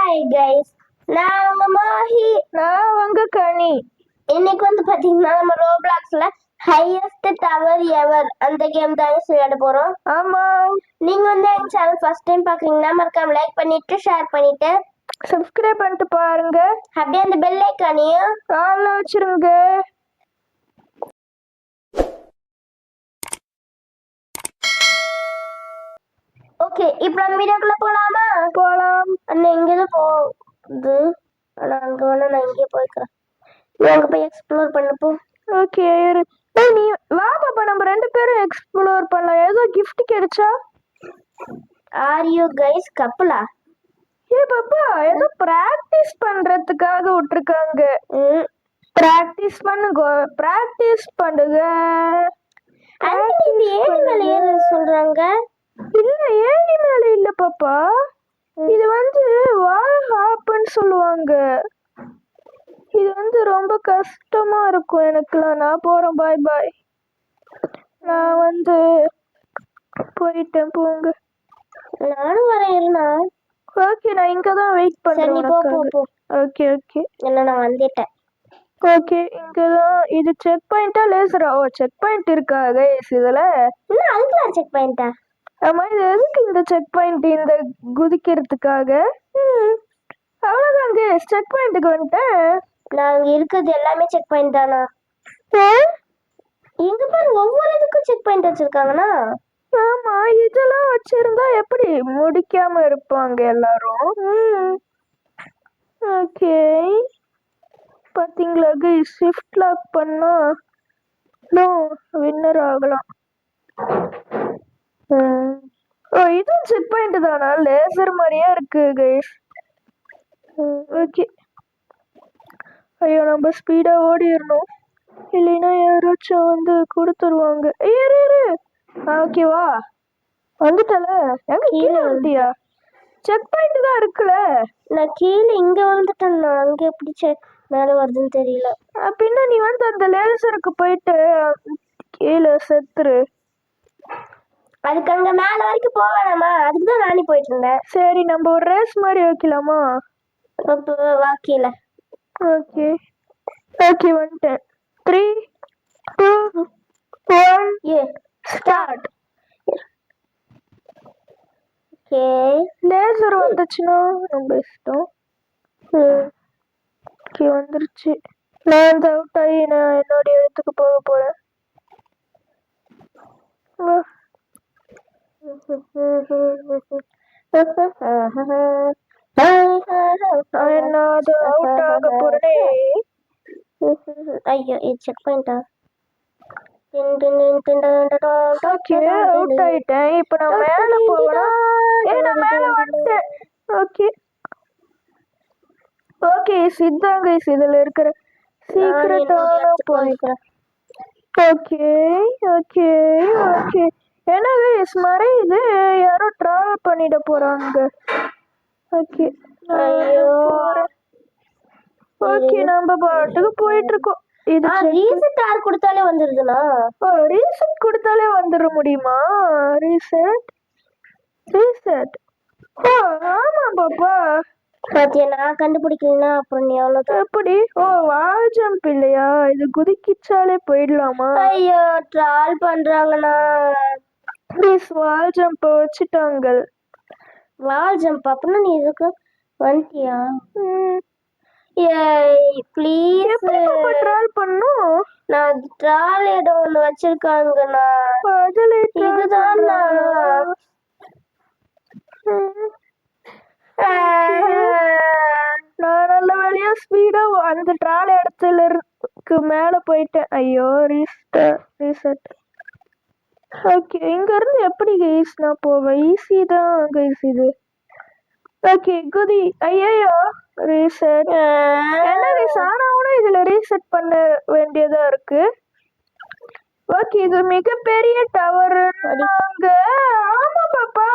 Hi guys நான் உங்க மாஹி. நான் உங்க கனி. இன்னைக்கு வந்து பாத்தீங்கன்னா நம்ம ரோப்ளாக்ஸ்ல ஹையஸ்ட் டவர் எவர் அந்த கேம் தான் விளையாட போறோம். ஆமா. நீங்க வந்து எங்க சேனல் ஃபர்ஸ்ட் டைம் பாக்குறீங்கன்னா மறக்காம லைக் பண்ணிட்டு ஷேர் பண்ணிட்டு சப்ஸ்கிரைப் பண்ணிட்டு பாருங்க. அப்படியே அந்த பெல் ஐக்கானையும் ஆள்ல வச்சிருங்க. ஓகே இப்போ நம்ம வீடியோக்குள்ள போலாமா போலாம் அண்ணா இங்க தான் போகுது ஆனா அங்க வேணா நான் இங்கே போய்க்கிறேன் நீ அங்க போய் எக்ஸ்ப்ளோர் பண்ணு போ ஓகே இரு ஏய், நீ வா பாப்பா நம்ம ரெண்டு பேரும் எக்ஸ்ப்ளோர் பண்ணலாம் ஏதோ gift கிடைச்சா ஆர் யூ கைஸ் கப்பலா ஏ பாப்பா ஏதோ பிராக்டிஸ் பண்றதுக்காக விட்டுருக்காங்க பிராக்டிஸ் பண்ணுங்க பிராக்டிஸ் பண்ணுங்க அதுக்கு நீ ஏழு மேல ஏறு சொல்றாங்க? இல்ல ஏணி மேல இல்ல பாப்பா? இது வந்து வால் ஹாப்னு சொல்லுவாங்க. இது வந்து ரொம்ப கஷ்டமா இருக்கும் எனக்குலாம் நான் போறேன் பாய் பாய் நான் வந்து போயிட்டேன் போங்க. நானும் வரேன் இருண்ணா ஓகே நான் இங்க தான் வெயிட் பண்றேன் போ போ போ. ஓகே ஓகே என்ன நான் வந்துட்டேன். ஓகே இங்க தான் இது செக் பாயிண்டா லேசரா ஓ செக் பாயிண்ட் இருக்கா கைஸ் இதுல? இன்னும் அதுக்குலாம் செக் பண்ணிட்டா ஆமா இது எதுக்கு இந்த செக் பாயிண்ட் இந்த குதிக்கிறதுக்காக? கைஸ் செக் பாயிண்ட்டுக்கு வந்துட்டேன். நான் அங்க இருக்கிறது எல்லாமே செக் பாயிண்ட் தானா? இங்க பாரு ஒவ்வொரு இதுக்கும் செக் பாயிண்ட் வச்சிருக்காங்கண்ணா ஆமா இதெல்லாம் வச்சிருந்தா எப்படி? முடிக்காம இருப்பாங்க எல்லாரும். ஓகே. பாத்தீங்களா கைஸ் ஷிஃப்ட் லாக் பண்ணா வின்னர் ஆகலாம். ஓ இதுவும் செக் பாயிண்ட் தானா? லேசர் மாதிரியே இருக்கு கைஸ் ஓகே ஐயோ நம்ம ஸ்பீடா ஓடிடணும். இல்லைன்னா யாராச்சும் வந்து கொடுத்துருவாங்க. ஏய், இரு இரு. ஓகேவா வந்துட்டல. எங்க கீழே வந்துட்டியா? செக் பாயிண்ட் தான் இருக்குல்ல நான் கீழே இங்க வந்துட்டேன்னா அங்க எப்படி செக் மேல வருதுன்னு தெரியல. அப்படின்னா நீ வந்து அந்த லேசருக்கு போயிட்டு கீழே செத்துரு. அதுக்கு அங்க மேல வரைக்கும் போக வேணாமா? அதுக்கு தான் நானே போயிட்டு இருந்தேன். சரி நம்ம ஒரு ரேஸ் மாதிரி வைக்கலாமா? அப்போ வா கீழே ஓகே. ஓகே வந்துட்டேன். Three two one A start okay. Laser வந்துச்சுன்னா ரொம்ப இஷ்டம். ஓகே வந்துருச்சு. நான் அவுட் ஆகி நான் என்னுடைய இடத்துக்கு போக போறேன் வா. அவுட் ஆக போறேனே ஐயோ இது செக் பாயிண்டா ஓகே அவுட் ஆயிட்டேன். இப்போ நான் மேல போகணும். ஏ நான் மேல வந்துட்டேன். ஓகே ஓகே சித்தாங்க இதுல இருக்கிற சீக்கிரட்டான பாயிண்ட் ஓகே ஓகே ஓகே என்ன கைஸ் மறையுது யாரோ டிராவல் பண்ணிட போறாங்க. ஓகே. ஓகே நம்ம பாட்டுக்கு போயிட்டு இருக்கோம் இது ரீசெட் ஆர் கொடுத்தாலே வந்துருதுண்ணா ரீசெட் கொடுத்தாலே வந்துட முடியுமா? ரீசெட் ரீசெட் ஓ ஆமா பாப்பா. பாத்தியா நான் அப்புறம் நீ அவ்வளவுதான் எப்படி? ஓ வால் ஜம்ப் இல்லையா? இது குதிக்கிச்சாலே போயிடலாமா? ஐயோ ட்ரால் பண்றாங்கண்ணா. ப்ளீஸ் வால் ஜம்ப் வச்சுட்டாங்க. வால் ஜம்ப் அப்படின்னா நீ இதுக்கு வந்துட்டியா ஏய் ப்ளீஸ் ட்ரால் பண்ணும்? நான் ட்ரால் ஏதோ ஒன்று வச்சிருக்காங்கண்ணா. இதுதான் நான் நல்ல வேலையா ஸ்பீடா அந்த ட்ரால் இடத்துல இருக்கு மேல போயிட்டேன். ஐயோ ரீஸ்டார்ட் ரீசெட் ஓகே இங்க இருந்து எப்படி கைஸ் நான் போவேன். ஈஸி தான் கைஸ் இது. ஓகே குதி. ஐயோ ரீசெட் என்ன கைஸ் ஆனாவும் இதுல ரீசெட் பண்ண வேண்டியதா இருக்கு? ஓகே இது மிகப்பெரிய டவர் ஆமா பாப்பா.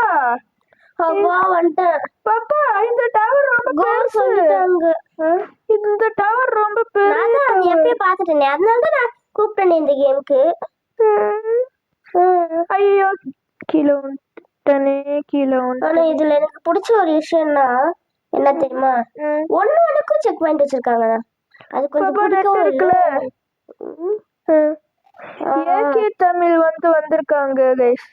அப்பா வந்துட்டேன். பாப்பா இந்த டவர் ரொம்ப பெருசு. இந்த டவர் ரொம்ப நான் அது பெரிய எப்பயே பார்த்துட்டேனே. அதனால தான் நான் கூப்பிட்டேனே இந்த கேமுக்கு ஐயோ கீழே வந்துட்டனே கீழே வந்து ஆனா இதுல எனக்கு பிடிச்ச ஒரு விஷயம்னா என்ன தெரியுமா. ஒண்ணு ஒண்ணுக்கும் செக் பாயிண்ட் வச்சிருக்காங்க அது கொஞ்சம் பிடிக்கவும் இருக்குல்ல? ஏகே தமிழ் வந்து வந்திருக்காங்க கைஸ்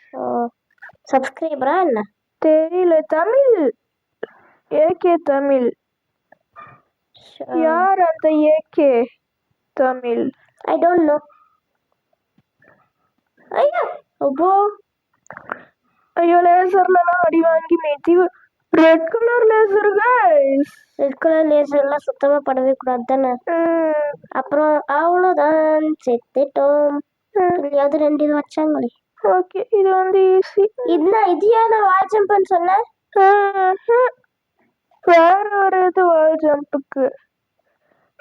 சப்ஸ்கிரைபரா என்ன? தெரியல. தமிழ். ஏகே தமிழ். யார் அந்த AK Tamil? I don't know ஐயா! அப்போ ஐயோ லேசர்லாம் அடி வாங்கி methi red colour laser guys red colour laser எல்லாம் சுத்தமா படவே கூடாது தானே அப்புறம் அவ்வளோதான் செத்துட்டோம். இல்லையாவது ரெண்டு இது வச்சாங்களே. ஓகே இது வந்து ஈஸி இதுதான் இதையா நான் வால் ஜம்ப்னு சொன்னேன்? வேற ஒரு இது வால் ஜம்புக்கு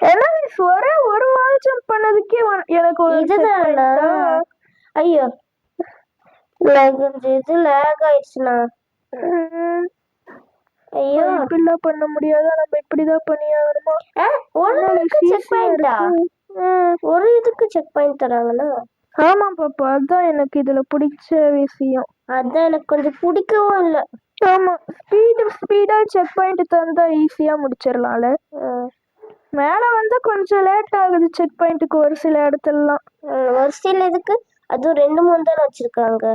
ஏன்னா ஒரே ஒரு வால் ஜம்ப் பண்ணதுக்கே எனக்கு ஒரு இதுதானா? ஐயோ. கொஞ்சம் இது லேக் ஆயிடுச்சுண்ணா ஐயோ. இப்படிலாம் பண்ண முடியாதா. நம்ம இப்படிதான் பண்ணி ஆகணுமா ஆ, ஒரு செக் பாயிண்டா. ஒரு இதுக்கு செக் பாயிண்ட் தராங்கண்ணா ஆமா பாப்பா. அதான் எனக்கு இதுல பிடிச்ச விஷயம். அதான் எனக்கு கொஞ்சம் பிடிக்கவும் இல்லை. ஆமா ஸ்பீடு ஸ்பீடா செக் பாயிண்ட் தந்தா ஈஸியா முடிச்சிடலாம்ல மேல வந்து கொஞ்சம் லேட் ஆகுது செக் பாயிண்ட்டுக்கு ஒரு சில இடத்துலலாம். வரிசையில் இதுக்கு அதுவும் ரெண்டு மூணு தானே வச்சிருக்காங்க.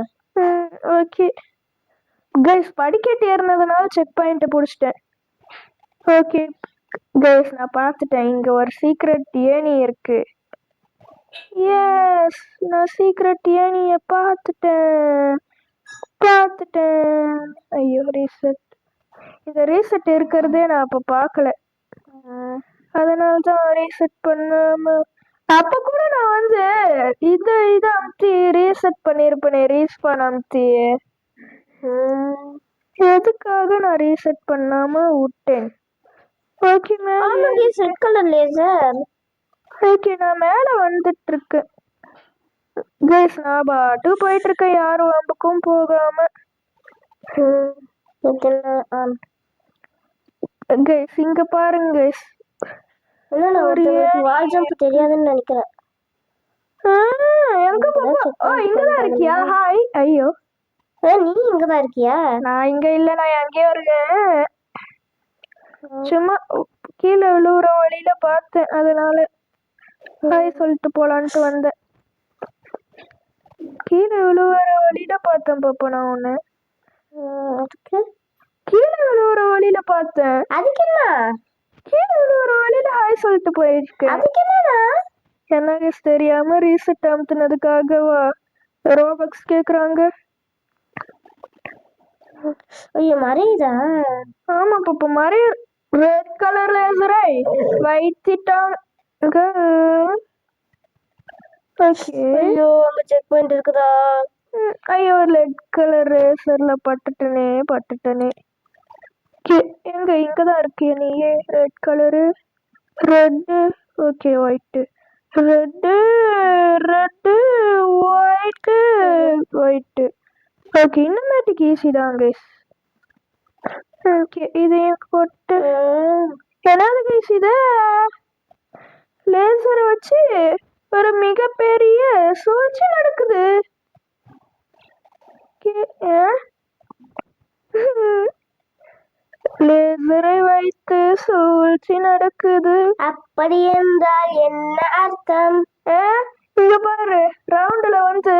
ஓகே கைஸ் படிக்கட்டு ஏறினதுனால செக் பாயிண்ட்டை பிடிச்சிட்டேன். ஓகே கைஸ் நான் பார்த்துட்டேன். இங்கே ஒரு சீக்ரெட் ஏணி இருக்குது எஸ் நான் சீக்ரெட் ஏணிய பார்த்துட்டேன். பார்த்துட்டேன். ஐயோ ரீசெட் இந்த ரீசெட் இருக்கிறதே நான் அப்போ பார்க்கல. அதனால தான் ரீசெட் பண்ணாமல் அப்ப கூட நான் வந்து இது இது அமுத்தி ரீசெட் பண்ணிருப்பேனே ரீஸ்பான் அமுத்தி. எதுக்காக நான் ரீசெட் பண்ணாம விட்டேன்? ஓகே மேல ஆமாங்க ரெட் கலர் லேசர் ஓகே நான் மேல வந்துட்டு இருக்கேன் கைஸ் நான் பாட்டு போயிட்டு இருக்கேன் யாரும் வம்புக்கும் போகாம. கைஸ் இங்க பாருங்க கைஸ் இல்ல ஒரு வால் ஜம்ப் தெரியாதுன்னு நினைக்கிறேன். எங்க பாப்பா? ஓ இங்கதான் இருக்கியா? ஹாய். ஐயோ. நீ இங்கதான் இருக்கியா? நான் இங்க இல்ல நான் எங்கேயோ இருக்கேன். சும்மா கீழே விழுவுற வழியில பார்த்தேன் அதனால ஹாய் சொல்லிட்டு போலான்ட்டு வந்தேன். கீழே விழுவுற வழியில பார்த்தேன் பாப்பா நான் ம், அதுக்கு? கீழே விழுவுற வழியில பார்த்தேன். அதுக்கு என்ன? கீழே விழுவுற வழியில ஹாய் சொல்லிட்டு போயிருக்கேன். அதுக்கு என்னண்ணா எனக்கு தெரியாம ரீசெட் அமுத்துனதுக்காகவா ரோபக்ஸ் கேக்குறாங்க. ஐயோ மறையுதா? ஆமா பாப்பா மாதிரி ரெட் கலர் லேசரை வைத்திட்டாங்க. ஐயோ அங்க செக் பாயிண்ட் இருக்குதா? ஐயோ ரெட் கலர் லேசர்ல பட்டுட்டனே பட்டுட்டனே. எங்க இங்கே தான் இருக்கிய நீயே red colour red okay white red red white white okay இன்னமேட்டுக்கு easy தான் கைஸ் ஓகே இதையும் போட்டு. என்னது கைஸ் இது? லேசரை வச்சு ஒரு மிகப்பெரிய சூழ்ச்சி நடக்குது. கே- லேசரை வைத்து சூழ்ச்சி நடக்குது. அப்படி என்றால் என்ன அர்த்தம்? இங்க பாரு ரவுண்டுல வந்து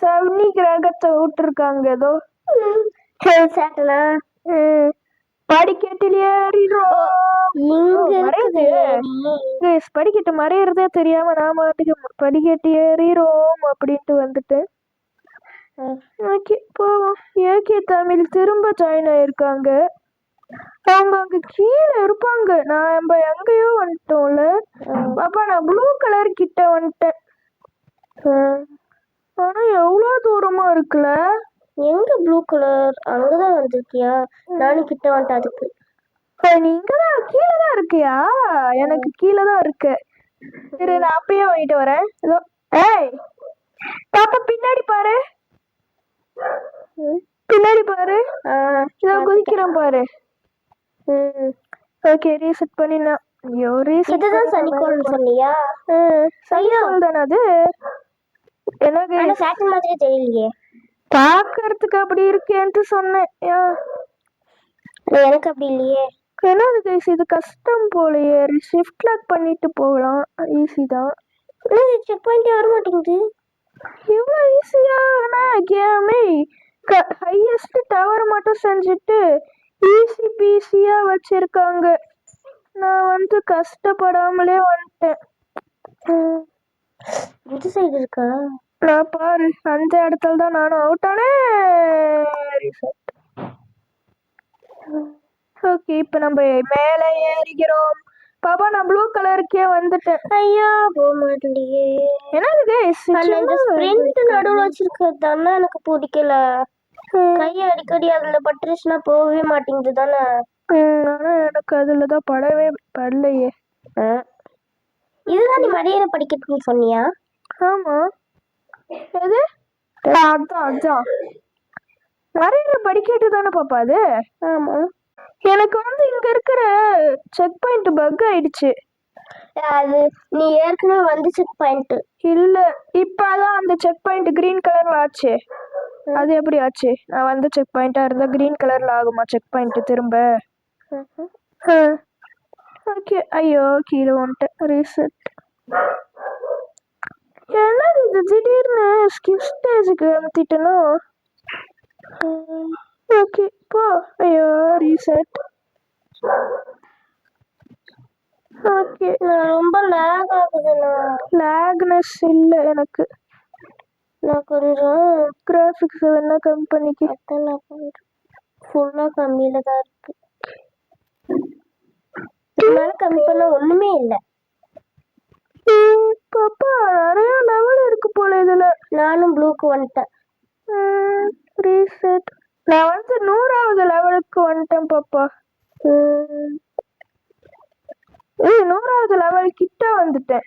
சனி கிரகத்தை விட்டுருக்காங்க ஏதோ. படிக்கட்டில். இருக்குது. Guys, படிக்கட்டு மறையறதே தெரியாம நான் மாட்டுக்கு படிக்கட்டு ஏறிரோம் அப்படின்ட்டு வந்துட்டேன் ஓகே போவோம். ஏகே தமிழ் திரும்ப ஜாயின் ஆயிருக்காங்க. அவங்க அங்க கீழே இருப்பாங்க. நான் நம்ம எங்கேயோ வந்துட்டோம்ல. பாப்பா நான் ப்ளூ கலர் கிட்ட வந்துட்டேன். ஆனா எவ்வளவு தூரமா இருக்குல்ல? எங்க ப்ளூ கலர் அங்கதான் வந்திருக்கியா? நானும் கிட்ட வந்துட்டேன் அதுக்கு. நீ இங்கதான் கீழே தான் இருக்கியா? எனக்கு கீழே தான் இருக்கு. சரி நான் அப்பயே வாங்கிட்டு வரேன். இதோ. ஏய் பாப்பா பின்னாடி பாரு. பின்னாடி பாரு. இதோ குதிக்கிறேன் பாரு. ம். ஓகே ரீசெட் பண்ணினா ஐயோ ரீசெட் இதுதான் சனிக்கோள்னு சொன்னியா? சைக்கிள் தானே அது? எனக்கு ஆனா சேட்டன் மாதிரி தெரியலையே. பாக்குறதுக்கு அப்படி இருக்கேன்ட்டு சொன்னேன்? எனக்கு அப்படி இல்லையே. என்னது கைஸ் இது கஷ்டம் போலயே. ஷிஃப்ட் லாக் பண்ணிட்டு போகலாம். ஈஸி தான். செக் பாயிண்டே வர மாட்டேங்குது இவ்வளோ ஈஸியான கேமே ஹையஸ்ட் டவர் மட்டும் செஞ்சுட்டு ஈஸி பீஸியாக வச்சிருக்காங்க. நான் வந்து கஷ்டப்படாமலே வந்துட்டேன். இந்த சைடு இருக்கா? நான் பாரு அந்த இடத்துல தான் நானும் அவுட் ஆனேன் ஓகே இப்போ நம்ம மேலே ஏறிக்கிறோம். பாப்பா நான் ப்ளூ கலருக்கே வந்துட்டேன். ஐயா போக கைஸ் அந்த இந்த ஸ்ப்ரிண்ட் நடுவுல வச்சிருக்கிறது தானே எனக்கு பிடிக்கல. கை அடிக்கடி அதுல பட்டுருச்சுன்னா போகவே மாட்டேங்குது தானே ஆனால் எனக்கு அதில் தான் படவே படலையே. இதுதான் நீ மடியில படிக்கட்டும்னு சொன்னியா? ஆமாம் எது? அதான் அதான். நிறைய படிக்கட்டு தானே பாப்பா அது? ஆமா. எனக்கு வந்து இங்க இருக்கிற செக் பாயிண்ட் பக் ஆயிடுச்சு. அது நீ ஏற்கனவே வந்து செக் பாயிண்ட் இல்ல இப்பதான் அந்த செக் பாயிண்ட் கிரீன் கலர்ல ஆச்சு. அது எப்படி ஆச்சு நான் வந்த செக் பாயிண்டா இருந்தா கிரீன் கலர்ல ஆகுமா செக் பாயிண்ட் திரும்ப? ஓகே ஐயோ கீழே வந்துட்டேன். ரீசெட் என்னது இது? திடீர்னு ஸ்கிப் ஸ்டேஜுக்கு அமுத்திட்டனோ ஓகே போ. ஐயோ ரீசெட் ஓகே நான் ரொம்ப லேக் ஆகுதுண்ணா. லேக்னஸ் இல்லை எனக்கு. நான் கொஞ்சம் கிராஃபிக்ஸ் வேணா கம்பெனிக்கு அதான் நான் பண்றேன் ஃபுல்லா கம்மியில தான் இருக்கு. இதுக்கு மேல கம்மி பண்ண ஒண்ணுமே இல்ல. பாப்பா நிறைய லெவல் இருக்கு போல இதுல. நானும் ப்ளூக்கு வந்துட்டேன். ரீசெட் நான் வந்து நூறாவது லெவலுக்கு வந்துட்டேன் பாப்பா. நூறாவது லெவல் கிட்ட வந்துட்டேன்.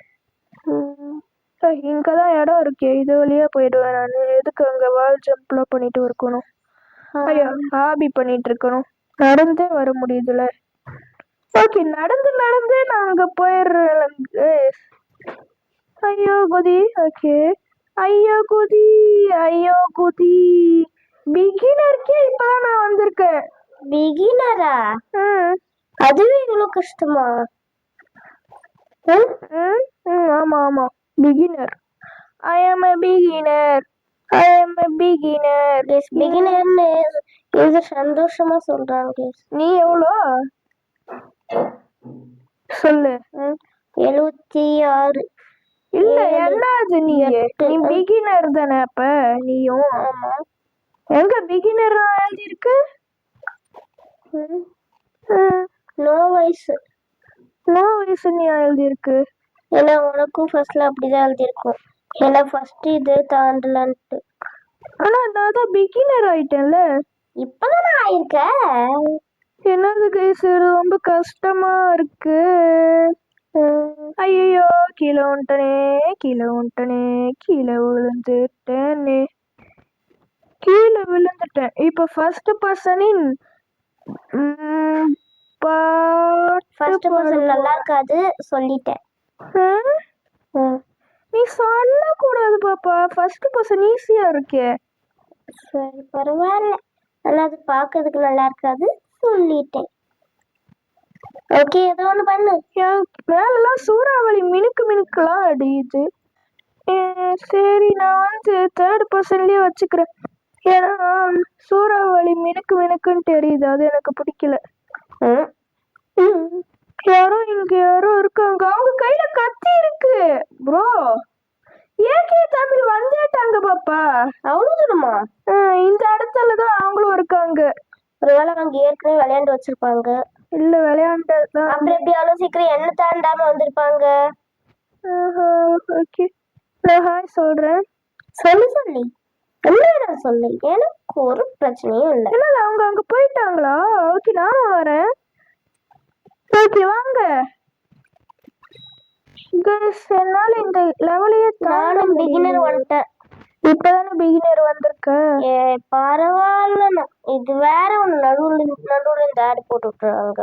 ம். ஏய், இங்கதான் இடம் இருக்கே. இது வழியா போயிடுவேன் நான். எதுக்கு அங்க வால் ஜம்ப்லாம் பண்ணிட்டு இருக்கணும்? ஐயோ ஹாபி பண்ணிட்டு இருக்கணும். நடந்தே வர முடியுதுல. ஓகே நடந்து நடந்தே நான் அங்க போயிடுறேன். ஐயோ குதி. ஓகே ஐயோ குதி. ஐயோ குதி. பிகினருக்கே இப்பதான் நான் வந்திருக்கேன். பிகினரா அதுவே இவ்வளவு கஷ்டமா? ஆமா ஆமா. பிகினர் ஐ ஆம் a பிகினர் ஐ ஆம் a பிகினர் பிகினர்னு இது சந்தோஷமா சொல்றாங்க. நீ எவ்வளோ? சொல்லு. எழுவத்தி ஆறு இல்ல ஏழு, என்னது நீ? எட்டு. நீ பிகினர் தானே அப்ப நீயும். ஆமா. எங்க பிகினர் எழுதிருக்கு நோ வயசு. நோ வயசு நீ எழுதிருக்கு ஏன்னா உனக்கும் ஃபர்ஸ்ட்ல அப்படிதான் எழுதியிருக்கும். ஏன்னா ஃபர்ஸ்ட் இது தாண்டலன்ட்டு. ஆனா நான் தான் பிகினர் ஆயிட்டேன்ல. இப்பதானே ஆயிருக்க? என்னது கைஸ் ரொம்ப கஷ்டமா இருக்கு. ஐயோ கீழே வந்துட்டனே கீழே வந்துட்டனே கீழே விழுந்துட்டேனே. கீழே விழுந்துட்டேன். இப்போ ஃபர்ஸ்ட் பர்சனின் ஃபர்ஸ்ட் பர்சன் நல்லா இருக்காது சொல்லிட்டேன். நீ சொல்லக்கூடாது பாப்பா. ஃபர்ஸ்ட் பர்சன் ஈஸியா இருக்கே. சரி பரவாயில்ல. ஆனா அது பார்க்கறதுக்கு நல்லா இருக்காது. சொல்லிட்டேன். ஓகே ஏதோ ஒன்று பண்ணு. என் மேலெல்லாம் சூறாவளி மினுக்கு மினுக்கெல்லாம் அடியுது சரி நான் வந்து தேர்ட் பர்சன்லயே வச்சுக்கிறேன். ஏன்னா சூறாவளி மினுக்கு மினுக்குன்னு தெரியுது. அது எனக்கு பிடிக்கல. ம். யாரோ இங்க யாரோ இருக்காங்க. அவங்க கையில கத்தி இருக்கு. ப்ரோ ஏகே தமிழ் வந்துட்டாங்க பாப்பா? அவ்வளோ தூரமா அஹ் இந்த இடத்துல தான் அவங்களும் இருக்காங்க. ஒருவேளை அவங்க ஏற்கனவே விளையாண்டு வச்சிருப்பாங்க. இல்ல விளையாண்டதுதான் அப்புறம் எப்படி அவ்வளோ சீக்கிரம் என்ன தாண்டாம வந்திருப்பாங்க? ஓகே நான் ஹாய் சொல்றேன். சொல்லு சொல்லி. என்ன சொல்லு? எனக்கு ஒரு பிரச்சனையும் இல்லை. என்னது அவங்க அங்க போயிட்டாங்களா? ஓகே நானும் வரேன். ஓகே வாங்க. Guys, என்னால இந்த லெவலையே நானும் பிகினர் வந்துட்டேன். இப்பதானே பிகினர் வந்திருக்கேன் ஏ பரவாயில்லண்ணா. இது வேற ஒன்று நடுவில் நடுவில் இந்த ஆடு போட்டு விட்டுறாங்க.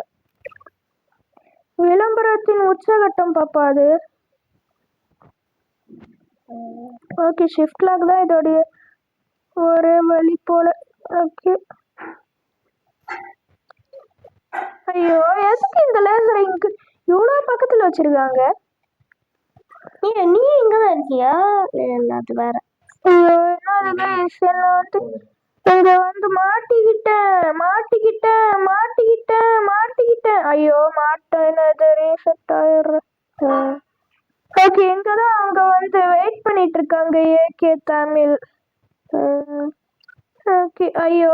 விளம்பரத்தின் உச்சகட்டம் பாப்பா அது. ஓகே ஷிஃப்ட் லாக் தான் இதோடைய. ஒரே வழி போல. ஓகே ஐயோ எதுக்கு இந்த லேசரை இங்க இவ்வளோ பக்கத்தில் வச்சிருக்காங்க? நீ நீ இங்க தான் இருக்கியா? இல்ல, அது வேற. ஐயோ என்னது என்ன வந்து இங்க வந்து மாட்டிக்கிட்டேன் மாட்டிக்கிட்டேன் மாட்டிக்கிட்டேன் மாட்டிக்கிட்டேன் ஐயோ மாட்டேன் என்னது ரீசெட் ஆயிடுறேன். ஓகே இங்கே தான் அவங்க வந்து வெயிட் பண்ணிட்டு இருக்காங்க ஏகே தமிழ். ஐயோ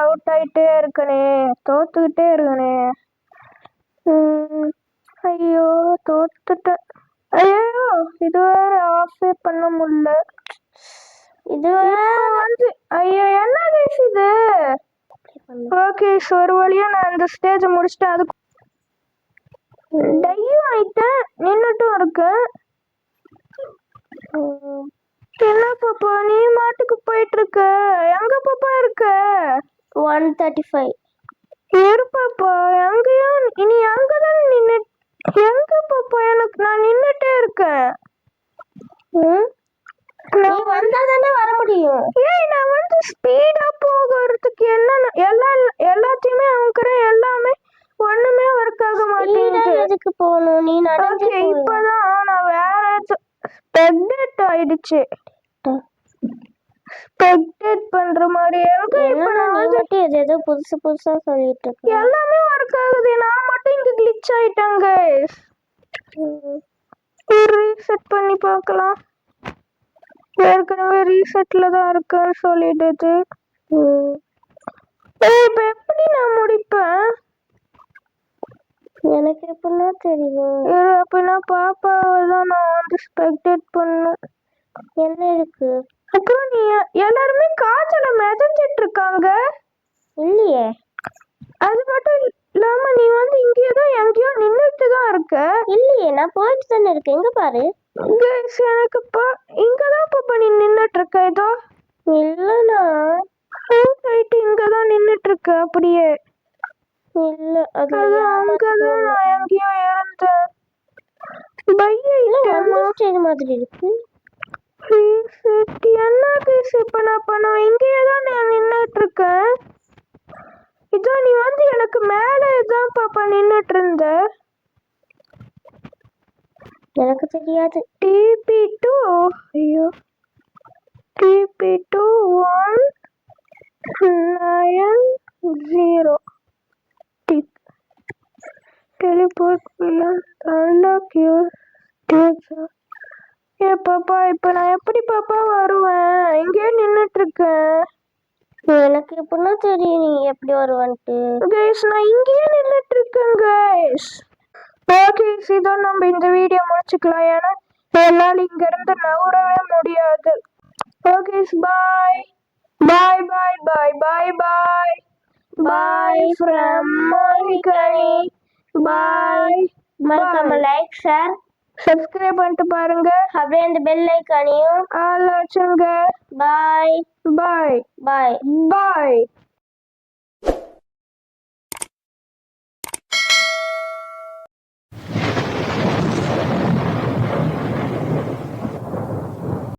அவுட் ஆயிட்டே இருக்கனே. தோத்துக்கிட்டே இருக்கனே. ஐயோ தோத்துட்டேன் ஐயோ இது வேற ஆஃபே பண்ண முடியல. இது வந்து ஐயோ என்ன guys இது? ஓகே ஒரு வழியா நான் இந்த ஸ்டேஜ் முடிச்சிட்டேன். அதுக்கு டையும் ஆயிட்டேன் நின்னுட்டும் இருக்கேன் என்ன பாப்பா? நீ மாட்டுக்கு போயிட்டு இருக்க எங்க பாப்பா இருக்க? ஒன் தேர்ட்டி ஃபைவ் இரு பாப்பா. எங்கேயும் இனி அங்கதான் நின்னு எங்க பாப்பா? எனக்கு நான் நின்னுட்டே இருக்கேன். நீ வந்தா தானே வர முடியும். ஏய் நான் வந்து ஸ்பீடா போகிறதுக்கு என்ன எல்லா எல்லாத்தையுமே அமுக்குறேன் எல்லாமே ஒண்ணுமே ஒர்க் ஆக மாட்டேங்குது. எதுக்கு போகணும்? நீ நடந்து இப்பதான் நான் வேற ஸ்பெக்டேட் ஆயிடுச்சு. ஸ்பெக்டேட் பண்ற மாதிரி எனக்கு இப்ப நான் மட்டும் எது ஏதோ புதுசு புதுசா சொல்லிட்டு இருக்க எல்லாமே ஒர்க் ஆகுது. நான் மட்டும் இங்க கிளிச் ஆயிட்டேன் ம், ரீசெட் பண்ணி பார்க்கலாம். ஏற்கனவே ரீசெட்ல தான் இருக்குன்னு சொல்லிடுது இப்ப எப்படி நான் முடிப்பேன்? எனக்கு எப்படின்னா தெரியும். இரு, அப்படின்னா பாப்பாவை தான் நான் வந்து ஸ்பெக்டேட் பண்ணும் என்ன இருக்கு? அப்புறம் நீ எல்லாருமே காய்ச்சல மிதந்துட்டு இருக்காங்க இல்லையே. அது மட்டும் இல்லாம நீ வந்து இங்கேயே தான் எங்கேயோ நின்றுட்டு தான் இருக்க. இல்லையே நான் போயிட்டு தானே இருக்கேன். எங்க பாரு. Guys, எனக்கு பா இங்க தான் பாப்பா நீ நின்றுட்டு இருக்க ஏதோ இல்லண்ணா. ரைட் இங்க தான் நின்றுட்டு இருக்க அப்படியே. இல்ல அது அது அங்கதான் நான் எங்கேயோ பையிட்டேமா ஸ்டேஜ் மாதிரி இருக்கு. ரீசெட் என்ன கேஸ் இப்ப நான் பண்ணுவேன் இங்கேயே தான் நான் நின்றுட்டு இருக்கேன் இதோ நீ வந்து எனக்கு மேல தான் பாப்பா நின்றுட்டு இருந்த எனக்கு தெரியாது. டிபி டூ ஐயோ. TP two one nine zero tick teleport pillion unlock your A பாப்பா இப்போ நான் எப்படி பாப்பா வருவேன்? இங்கேயே நின்றுட்டு இருக்கேன் எனக்கு எப்படின்னா தெரியும் நீ எப்படி வருவான்ட்டு. கைஸ் நான் இங்கேயே நின்றுட்டு இருக்கேன் கைஸ் ஓகே இதோ நம்ம இந்த வீடியோ முடிச்சுக்கலாம். ஏன்னா என்னால் இங்க இருந்து நகரவே முடியாது. Okay bye bye bye bye bye bye bye from மோனிகனி பாய் மறக்காம லைக் ஷேர் சப்ஸ்கிரைப் பண்ணிட்டு பாருங்க. அப்படியே அந்த பெல் ஐக்கானையும் ஆல் வச்சுங்க பாய் பாய் பாய் பாய்